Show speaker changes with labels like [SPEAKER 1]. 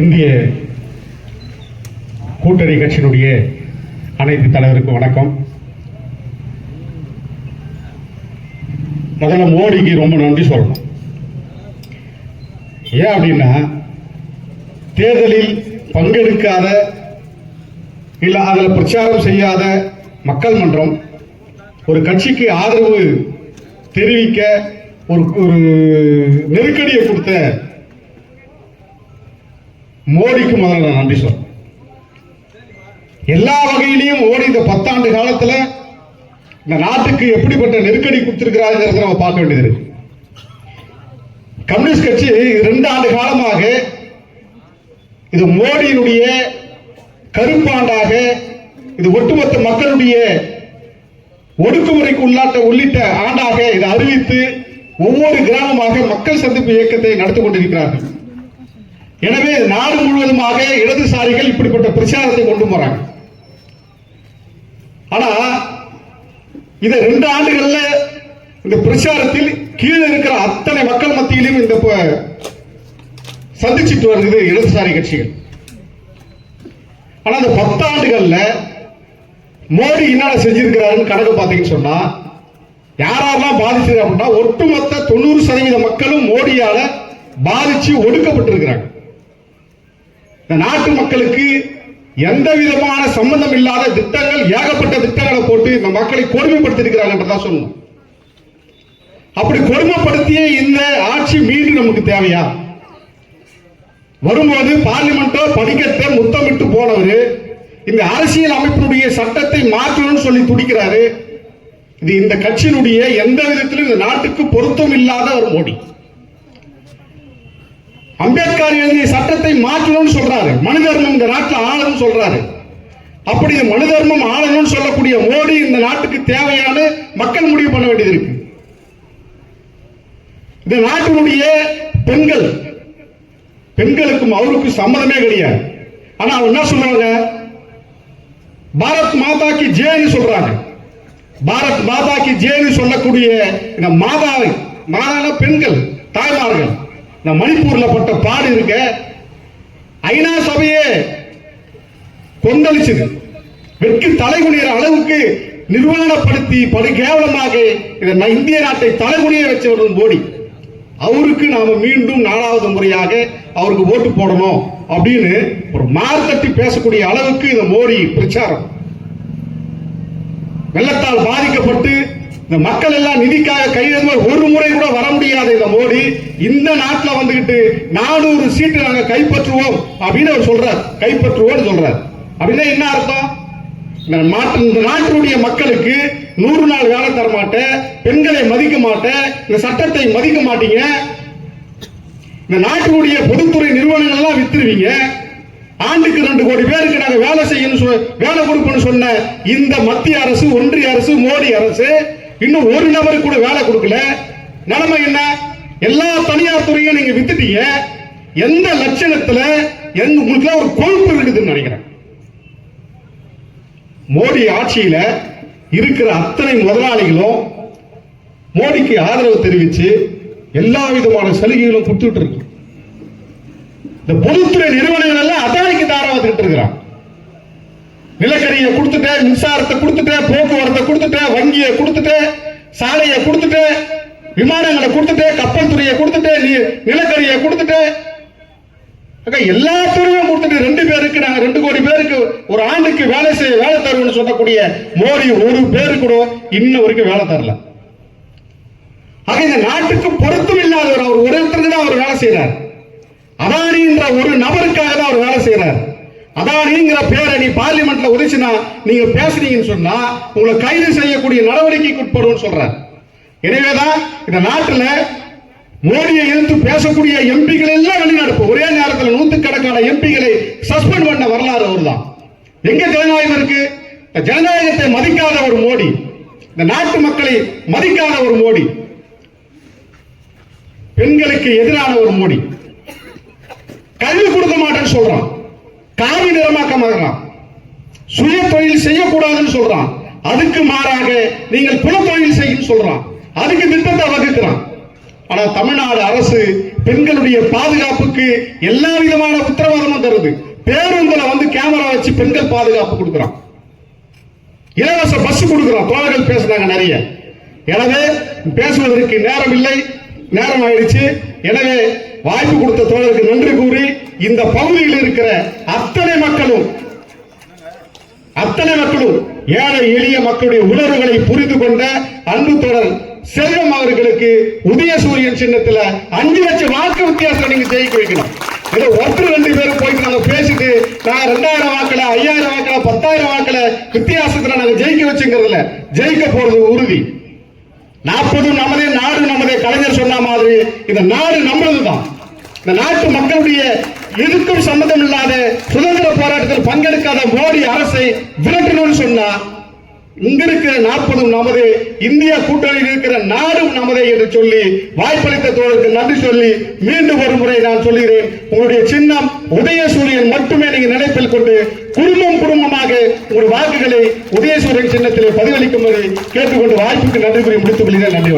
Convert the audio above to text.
[SPEAKER 1] இந்திய கூட்டணி கட்சியினுடைய அனைத்து தலைவருக்கும் வணக்கம். முதல்ல மோடிக்கு ரொம்ப நன்றி சொல்லணும். ஏன் அப்படின்னா தேர்தலில் பங்கெடுக்காத இல்லை அதில் பிரச்சாரம் செய்யாத மக்கள் மன்றம் ஒரு கட்சிக்கு ஆதரவு தெரிவிக்க ஒரு ஒரு நெருக்கடியை கொடுத்த மோடிக்கு முதல்ல நான் நன்றி சொல்றேன். எல்லா வகையிலையும் மோடி இந்த பத்தாண்டு காலத்துல இந்த நாட்டுக்கு எப்படிப்பட்ட நெருக்கடி கொடுத்திருக்கிறாருங்கிறத நம்ம பார்க்க வேண்டியது இருக்கு. கம்யூனிஸ்ட் கட்சி ரெண்டு ஆண்டு காலமாக இது மோடியினுடைய கருப்பாண்டாக இது ஒட்டுமொத்த மக்களுடைய ஒடுக்குமுறைக்கு உள்ளாட்ட உள்ளிட்ட ஆண்டாக இதை அறிவித்து ஒவ்வொரு கிராமமாக மக்கள் சந்திப்பு இயக்கத்தை நடத்தி கொண்டிருக்கிறார்கள். எனவே நாடு முழுவதுமாக இடதுசாரிகள் இப்படிப்பட்ட பிரச்சாரத்தை கொண்டு போறாங்க. ஆனா இதை ரெண்டு ஆண்டுகள்ல இந்த பிரச்சாரத்தில் கீழே இருக்கிற அத்தனை மக்கள் மத்தியிலும் இந்த சந்திச்சுட்டு சந்திச்சிட்டு வருகிறது இடதுசாரி கட்சிகள். ஆனா இந்த பத்தாண்டுகள்ல மோடி என்னென்ன செஞ்சிருக்கிறாருன்னு கணக்கு பார்த்தீங்கன்னு சொன்னா யாரெல்லாம் பாதிச்சது அப்படின்னா ஒட்டுமொத்த தொண்ணூறு சதவீத மக்களும் மோடியால பாதிச்சு ஒடுக்கப்பட்டிருக்கிறாங்க. இந்த நாட்டு மக்களுக்கு எந்த விதமான சம்பந்தம் இல்லாத திட்டங்கள் ஏகப்பட்ட திட்டங்களை போட்டு இந்த மக்களை கொடுமைப்படுத்திருக்கிறாங்கன்றதான் சொல்லணும். அப்படி கொடுமைப்படுத்திய இந்த ஆட்சி மீண்டும் நமக்கு தேவையா? வரும்போது பார்லிமெண்டோ படிக்கட்டை முத்தமிட்டு போனவர் இந்த அரசியல் அமைப்பினுடைய சட்டத்தை மாற்றணும்னு சொல்லி துடிக்கிறாரு. இது இந்த கட்சியினுடைய எந்த விதத்திலும் இந்த நாட்டுக்கு பொருத்தம் இல்லாத ஒரு மோடி. அம்பேத்கர் எழுதிய சட்டத்தை மாற்றணும்னு சொல்றாரு. மனு தர்மம் இந்த நாட்டில் ஆளணும்னு சொல்றாரு. அப்படி இந்த மனு தர்மம் ஆளணும்னு சொல்லக்கூடிய மோடி இந்த நாட்டுக்கு தேவையான மக்கள் முடிவு பண்ண வேண்டியது இருக்கு. இந்த நாட்டினுடைய பெண்கள் பெண்களுக்கும் அவருக்கும் சம்மதமே கிடையாது. ஆனா அவர் என்ன சொல்றாங்க? பாரத் மாதா கி ஜேன்னு சொல்றாங்க. பாரத் மாதா கி ஜேன்னு சொல்லக்கூடிய இந்த மாதாவை மாதான பெண்கள் தாய்மார்கள் இந்த மணிப்பூர்ல பட்ட பாடு இருக்க ஐநா சபையே கொந்தளிச்சது. வெட்கி தலைகுனிகிற அளவுக்கு நிர்வாணப்படுத்தி படு கேவலமாக இந்திய நாட்டை தலைகுனிய வச்சவர்கள் மோடி அவருக்கு நாம மீண்டும் நாலாவது முறையாக அவருக்கு ஓட்டு போடணும் அப்படின்னு ஒரு மார்த்தட்டி பேசக்கூடிய அளவுக்கு இந்த மோடி பிரச்சாரம். வெள்ளத்தால் பாதிக்கப்பட்டு இந்த மக்கள் எல்லாம் நிதிக்காக கையெழுத்து ஒரு முறை கூட வர முடியாத இந்த மோடி. இந்த நாட்டில் வந்துகிட்டு நானூறு சீட்டு நாங்க கைப்பற்றுவோம் அப்படின்னு அவர் சொல்றார். கைப்பற்றுவோம்னு சொல்றார். அப்படின்னா என்ன அர்த்தம்? இந்த இந்த நாட்டினுடைய மக்களுக்கு நூறு நாள் வேலை தர மாட்டேன் பெண்களை மதிக்க மாட்டேன் இந்த சட்டத்தை மதிக்க மாட்டீங்க. இந்த நாட்டினுடைய பொதுத்துறை நிறுவனங்கள் எல்லாம் வித்துருவீங்க. ஆண்டுக்கு ரெண்டு கோடி பேருக்கு நாங்க வேலை செய்யணும் சொ- வேலை கொடுப்போம்னு சொன்ன இந்த மத்திய அரசு ஒன்றிய அரசு மோடி அரசு இன்னும் ஒரு நபருக்கு கூட வேலை கொடுக்கல. நிலைமை என்ன? எல்லா தனியார் துறையும் நீங்க வித்துட்டீங்க. எந்த லட்சணத்துல எங்க உங்களுக்கு ஒரு கொழுப்பு இருக்குதுன்னு நினைக்கிறேன். மோடி ஆட்சியில இருக்கிற அத்தனை முதலாளிகளும் மோடிக்கு ஆதரவு தெரிவிச்சு எல்லா விதமான சலுகைகளும் கொடுத்துட்டு இருக்கு. இந்த பொதுத்துறை நிறுவனங்கள் எல்லாம் அதானிக்கு தாராவத்துக்கிட்டு இருக்கிறான் நிலக்கரியை கொடுத்துட்டேன் மின்சாரத்தை கொடுத்துட்டேன் போக்குவரத்தை கொடுத்துட்டேன் வங்கியை கொடுத்துட்டேன் சாலையை கொடுத்துட்டு விமானங்களை கொடுத்துட்டு கப்பல் துறையை கொடுத்துட்டு நிலக்கரியை கொடுத்துட்டு அக்கா, எல்லா துறையும் கொடுத்துட்டு ரெண்டு பேருக்கு நாங்க ரெண்டு கோடி பேருக்கு ஒரு ஆண்டுக்கு வேலை செய்ய வேலை தருவோம்னு சொல்லக்கூடிய மோடி ஒரு பேரு கூட இன்ன வரைக்கும் வேலை தரல. ஆக இந்த நாட்டுக்கு பொருத்தம் இல்லாதவர் அவர் ஒருத்தருக்கு தான் அவர் வேலை செய்யறார் அதானின்ற ஒரு நபருக்காக தான் அவர் வேலை செய்யறாரு அதானிங்கிற பேரை நீ பார்லிமெண்ட்ல உதிச்சுனா நீங்க பேசுனீங்கன்னு சொன்னா உங்களை கைது செய்யக்கூடிய நடவடிக்கைக்கு உட்படும் சொல்றார். எனவேதான் இந்த நாட்டுல மோடியை எதிர்த்து பேசக்கூடிய எம்பிகள் எல்லாம் வெளிநாடு ஒரே நேரத்தில் நூத்துக்கணக்கான எம்பிகளை சஸ்பெண்ட் பண்ண வரலாறு அவர்தான். எங்க ஜனநாயகம் இருக்கு? இந்த ஜனநாயகத்தை மதிக்காத ஒரு மோடி. இந்த நாட்டு மக்களை மதிக்காத ஒரு மோடி. பெண்களுக்கு எதிரான ஒரு மோடி. கல்வி கொடுக்க மாட்டேன்னு சொல்றான். காவி நிறமாக்கம் மாட்டான் சுய தொழில் செய்யக்கூடாதுன்னு சொல்றான். அதுக்கு மாறாக நீங்கள் குலத்தொழில் செய்யும் சொல்றான். அதுக்கு திட்டத்தை வகுக்கிறான். ஆனா தமிழ்நாடு அரசு பெண்களுடைய பாதுகாப்புக்கு எல்லா விதமான உத்தரவாதமும் தருது. பேருந்துல வந்து கேமரா வச்சு பெண்கள் பாதுகாப்பு கொடுக்குறான். இலவச பஸ் கொடுக்குறான். தோழர்கள் பேசுனாங்க நிறைய. எனவே பேசுவதற்கு நேரம் இல்லை. நேரம் ஆயிடுச்சு. எனவே வாய்ப்பு கொடுத்த தோழருக்கு நன்றி கூறி இந்த பகுதியில் இருக்கிற அத்தனை மக்களும் அத்தனை மக்களும் ஏழை எளிய மக்களுடைய உணர்வுகளை புரிந்து கொண்ட அன்பு தொடர் செல்வம் அவர்களுக்கு உதயசூரியன் சின்னத்துல அஞ்சு லட்சம் வாக்கு வித்தியாசம் நீங்க ஜெயிக்க வைக்கணும். ஏதோ ஒருத்தர் ரெண்டு பேரும் போயிட்டு நாங்க பேசிட்டு நான் ரெண்டாயிரம் வாக்குல ஐயாயிரம் வாக்கில பத்தாயிரம் வாக்கில வித்தியாசத்துல நாங்க ஜெயிக்க வச்சுங்கிறதுல ஜெயிக்க போறது உறுதி. நாற்பது நமதே நாடு நமதே கலைஞர் சொன்ன மாதிரி இந்த நாடு நம்மளதுதான். இந்த நாட்டு மக்களுடைய இதுக்கும் சம்மந்தம் இல்லாத சுதந்திர போராட்டத்தில் பங்கெடுக்காத மோடி அரசை விரட்டணும்னு சொன்னா இங்க இருக்கிற நாற்பதும் நமது இந்தியா கூட்டணியில் இருக்கிற நாடும் நமதே என்று சொல்லி வாய்ப்பளித்த தோழருக்கு நன்றி சொல்லி மீண்டும் ஒரு முறை நான் சொல்கிறேன். உங்களுடைய சின்னம் உதயசூரியன் மட்டுமே நீங்க நினைப்பில் கொண்டு குடும்பம் குடும்பமாக உங்கள் வாக்குகளை உதயசூரியன் சின்னத்திலே பதிவளிக்கும்படி கேட்டுக்கொண்டு வாய்ப்புக்கு நன்றி கூறி முடித்துக் கொள்கிறேன். நன்றி